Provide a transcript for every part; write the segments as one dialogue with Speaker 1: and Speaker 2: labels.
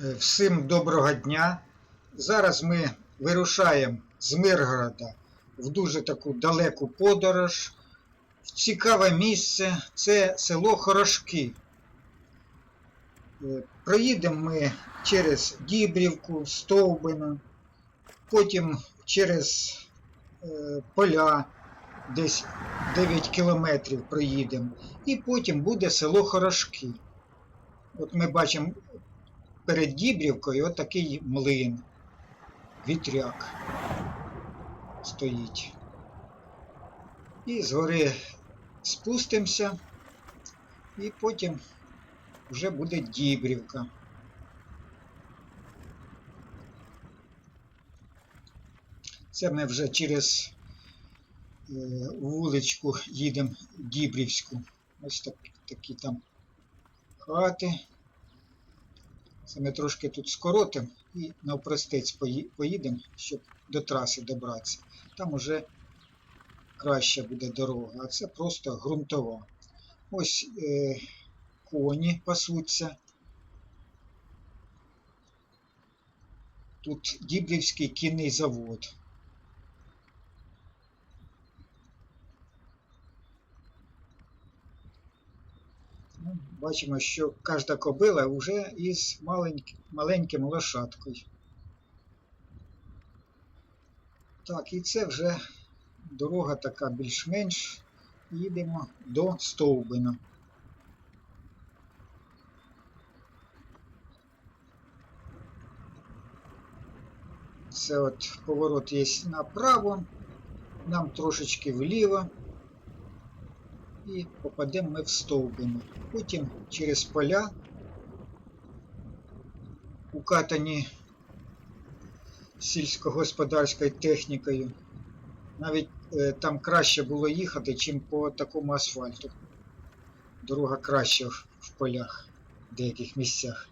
Speaker 1: Е, Всім доброго дня. Зараз ми вирушаємо з Миргорода в дуже таку далеку подорож. В цікаве місце це село Хорошки. Е, Проїдемо ми через Дібрівку, Стовбино, потім через е, поля, десь 9 кілометрів проїдемо, і потім буде село Хорошки. От ми бачимо перед Дібрівкою отакий млин, вітряк стоїть. І згори спустимося, і потім вже буде Дібрівка. Це ми вже через е, вуличку їдемо Дібрівську. Ось так, такі там хати. Це ми трошки тут скоротимо і навпростець поїдемо, щоб до траси добратися. Там уже краща буде дорога, а це просто ґрунтова. Ось е, коні пасуться. Тут Дібрівський кінний завод. Бачимо, що кожна кобила вже із маленьк- маленьким лошадкою. Так, і це вже дорога така більш-менш. Їдемо до Стовбина. Це от поворот є направо, нам трошечки вліво і попадемо ми в Стовбино. Потім через поля, укатані сільськогосподарською технікою. Навіть е, там краще було їхати, чим по такому асфальту. Дорога краща в полях в деяких місцях.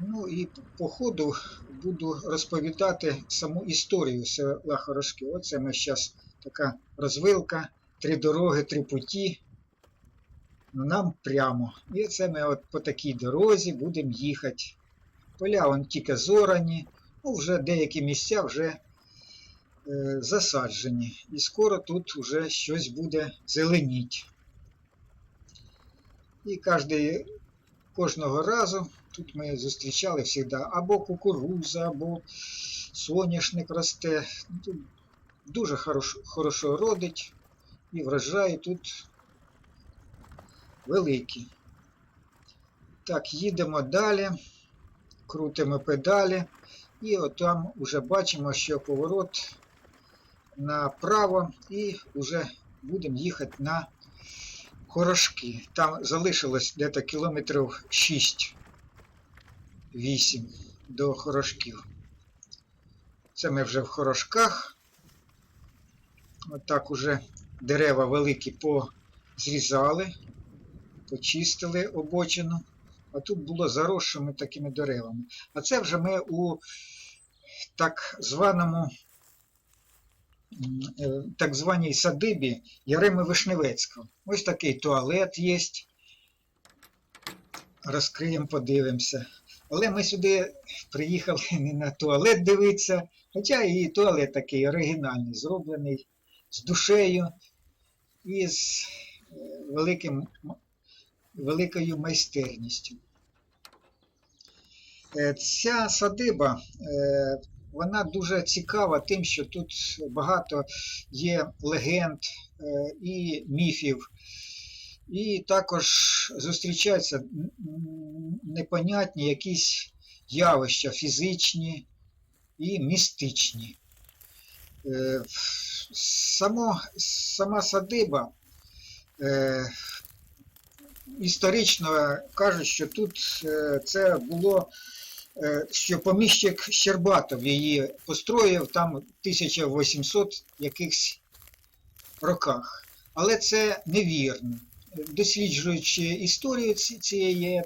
Speaker 1: Ну і по ходу буду розповідати саму історію села Хорошки. Оце ми зараз така розвилка, три дороги, три путі. Ну, Нам прямо. І це ми от по такій дорозі будемо їхати. Поля вон тільки зорані, ну вже деякі місця вже е, засаджені. І скоро тут вже щось буде зеленіть. І кожний, кожного разу тут ми зустрічали завжди або кукуруза, або соняшник росте. Ну, Тут дуже хорошо, хорошо родить і врожаї тут великі. Так, їдемо далі, крутимо педалі, і от там вже бачимо, що поворот направо, і вже будемо їхати на Хорошки. Там залишилось десь кілометрів 6-8 до Хорошків. Це ми вже в Хорошках. Отак уже дерева великі позрізали, почистили обочину. А тут було заросшими такими деревами. А це вже ми у так званому е, так званій садибі Яреми Вишневецького. Ось такий туалет є. Розкриємо, подивимося. Але ми сюди приїхали не на туалет дивитися, хоча і туалет такий оригінальний, зроблений з душею і з е, великим, великою майстерністю. Е, Ця садиба, е, вона дуже цікава тим, що тут багато є легенд і міфів. І також зустрічаються непонятні якісь явища фізичні і містичні. Е, Само, сама садиба е, історично кажуть, що тут е, це було, що поміщик Щербатов її построїв там в 1800 якихось роках. Але це невірно. Досліджуючи історію цієї,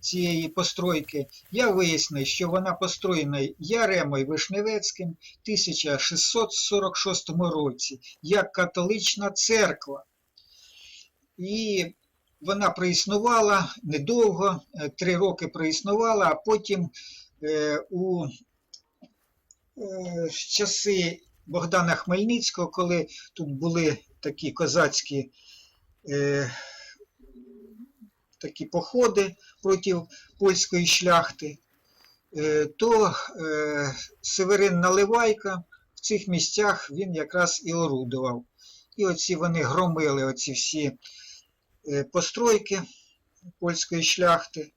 Speaker 1: цієї постройки, я вияснив, що вона построєна Яремою Вишневецьким в 1646 році як католична церква. І вона проіснувала недовго, е, три роки проіснувала, а потім е, у е, часи Богдана Хмельницького, коли тут були такі козацькі е, такі походи проти польської шляхти, е, то е, Северин Наливайка в цих місцях він якраз і орудував. І оці вони громили оці всі е, постройки польської шляхти.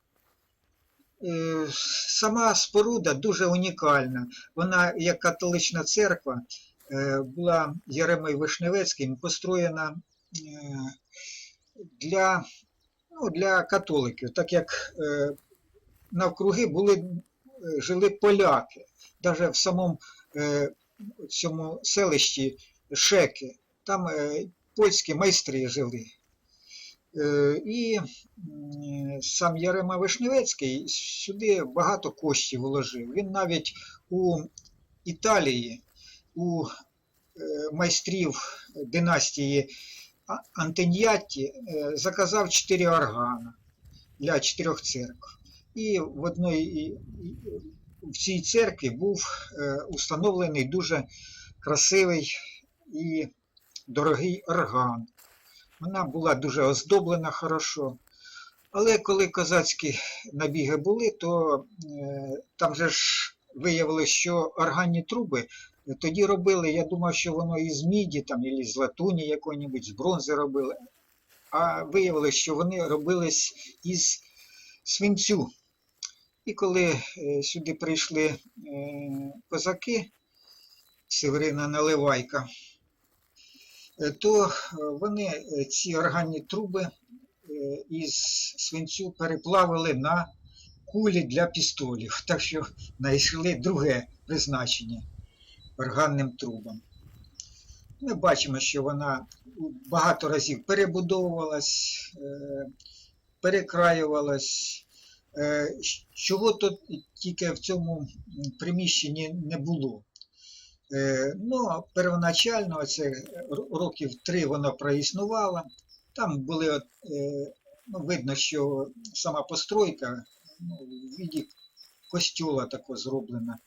Speaker 1: Сама споруда дуже унікальна. Вона, як католична церква, була Єремей Вишневецьким построєна для, ну, для католиків, так як е, навкруги були, е, жили поляки. Навіть в самому е, цьому селищі Шеки, там е, польські майстри жили. Е, І сам Ярема Вишневецький сюди багато коштів вложив. Він навіть у Італії, у е, майстрів династії А- е, заказав чотири органа для чотирьох церкв. І в і- в цій церкві був е, установлений дуже красивий і дорогий орган. Вона була дуже оздоблена хорошо. Але коли козацькі набіги були, то е, там же ж виявилося, що органні труби тоді робили, я думав, що воно із міді, там, або з латуні якої-небудь, з бронзи робили. А виявилося, що вони робились із свинцю. І коли е, сюди прийшли е, козаки, Северина Наливайка, е, то вони ці органні труби із свинцю переплавили на кулі для пістолів. Так що знайшли друге призначення органним трубам. Ми бачимо, що вона багато разів перебудовувалась, е, перекраювалась. Е, Чого тут тільки в цьому приміщенні не було. Е, Ну, первоначально, це років три воно проіснувало. Там були, ну, видно, що сама постройка ну, в віді костюла тако зроблена.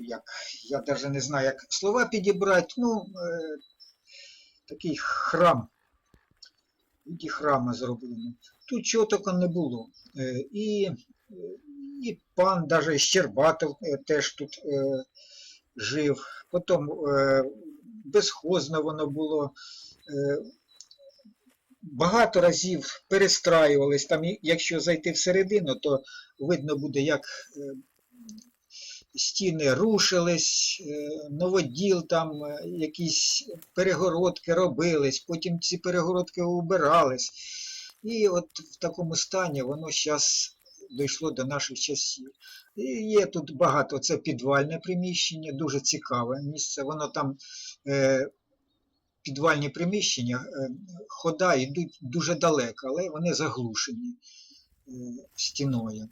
Speaker 1: Як, я навіть не знаю, як слова підібрати. Ну, е, такий храм. В віді храма зроблено. Тут чого тільки не було. Е, І, і пан навіть Щербатов е, теж тут е, жив. Потім е, безхозно воно було. Е, багато разів перестраювались. Там, якщо зайти всередину, то видно буде, як е, стіни рушились, е, новоділ, там е, якісь перегородки робились, потім ці перегородки убирались. І от в такому стані воно зараз дійшло до наших часів. І є тут багато, це підвальне приміщення, дуже цікаве місце. Воно там е, підвальні приміщення, е, хода йдуть дуже далеко, але вони заглушені стіною.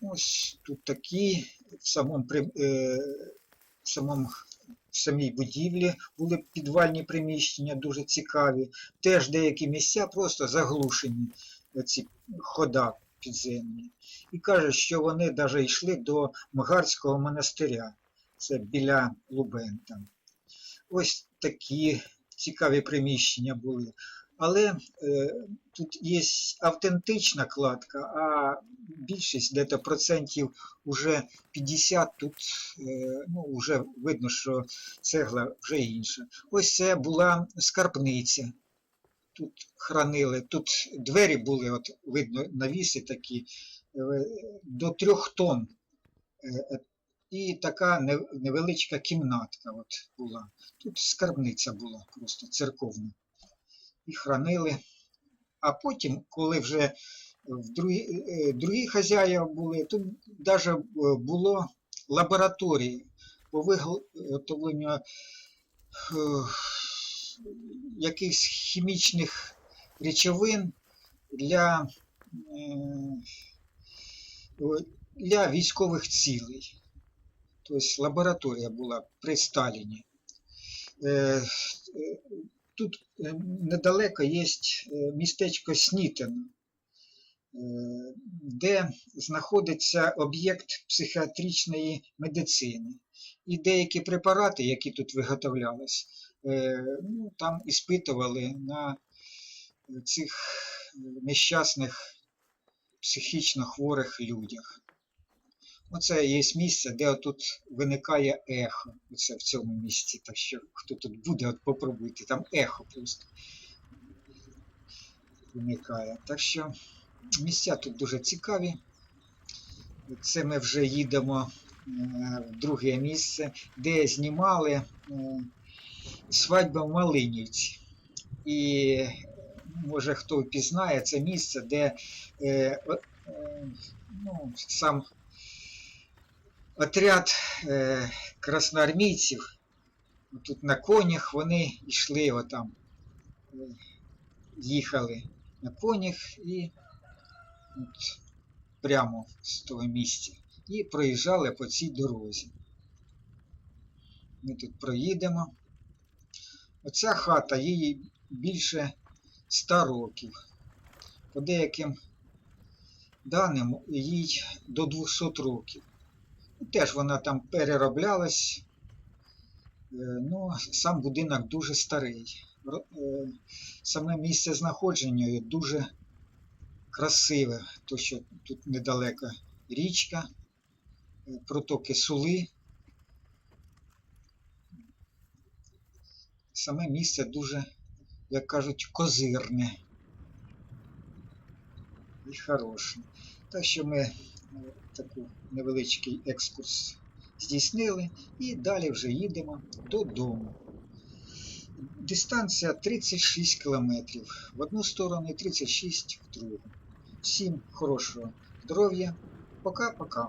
Speaker 1: Ось тут такі в самому, е, в самому в самій будівлі були підвальні приміщення дуже цікаві. Теж деякі місця просто заглушені, ці хода підземні. І кажуть, що вони навіть йшли до Мгарського монастиря. Це біля Лубен там. Ось такі цікаві приміщення були. Але е, тут є автентична кладка, а більшість, дето процентів уже 50, тут е, ну, вже видно, що цегла вже інша. Ось це була скарбниця. Тут хранили, тут двері були, от видно, навіси такі, е, до трьох тонн. І така невеличка кімнатка от була. Тут скарбниця була просто церковна. І хранили. А потім, коли вже в другі, е, другі хазяїв були, тут навіть було лабораторії по виготовленню е, якихось хімічних речовин для, е, для військових цілей. Тобто лабораторія була при Сталіні. Е, е, тут е, недалеко є містечко Снітин, е, де знаходиться об'єкт психіатричної медицини. І деякі препарати, які тут виготовлялись, е, ну, там іспитували на цих е, нещасних психічно хворих людях. Оце є місце, де отут виникає ехо. Оце в цьому місці. Так що хто тут буде, от попробуйте, там ехо просто виникає. Так що місця тут дуже цікаві. Це ми вже їдемо е, в друге місце, де знімали е, свадьба в Малинівці. І може хто впізнає це місце, де е, ну, сам отряд е, красноармійців, тут на конях вони йшли отам, е, їхали на конях і от, прямо з того місця. І проїжджали по цій дорозі. Ми тут проїдемо. Оця хата, їй більше 100 років. По деяким даним їй до 200 років. Ну, Теж вона там перероблялась. Е, Ну, сам будинок дуже старий. Е, Саме місце знаходження дуже красиве, то що тут недалеко річка, е, протоки Сули. Саме місце дуже, як кажуть, козирне і хороше. Так що ми таку невеличкий екскурс здійснили і далі вже їдемо додому. Дистанція 36 кілометрів в одну сторону і 36 в другу. Всім хорошого здоров'я. Пока-пока.